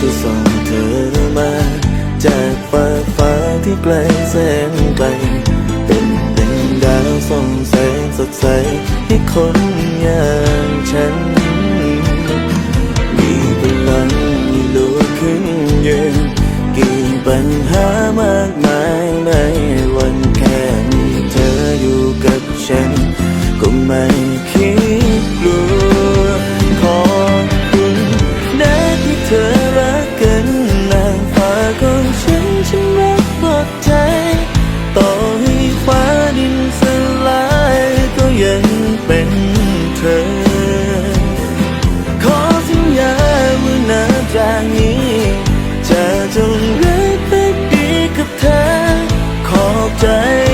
ที่ส่งเธอมา จากฟ้าฟ้าที่ไกลแสนไกล เป็นเป็นดาวส่องแสงสดใสให้คน อ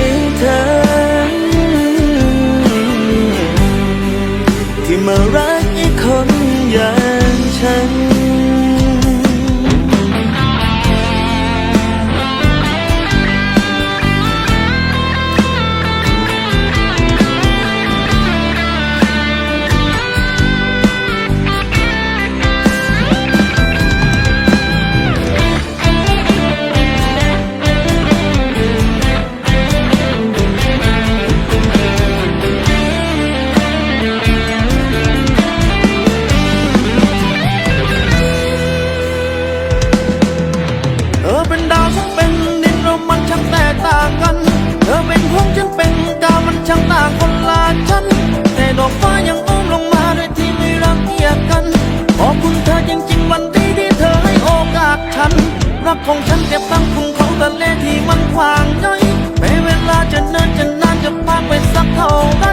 รักของฉันเก็บตั้งคุณของทะเลที่มันขวางย่อยไม่เวลาจะเนินจะนานจะพากไปสักเท่าไร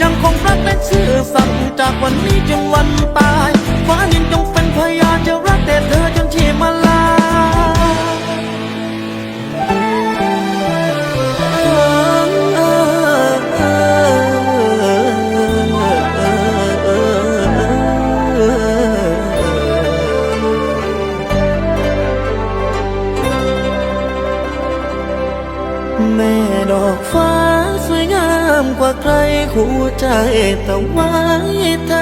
ยังคงรักและชื่อสั่งจากวันนี้จนวันตาย ดอกฟ้าสวยงามกว่าใครหัวใจแต่ไว้เธ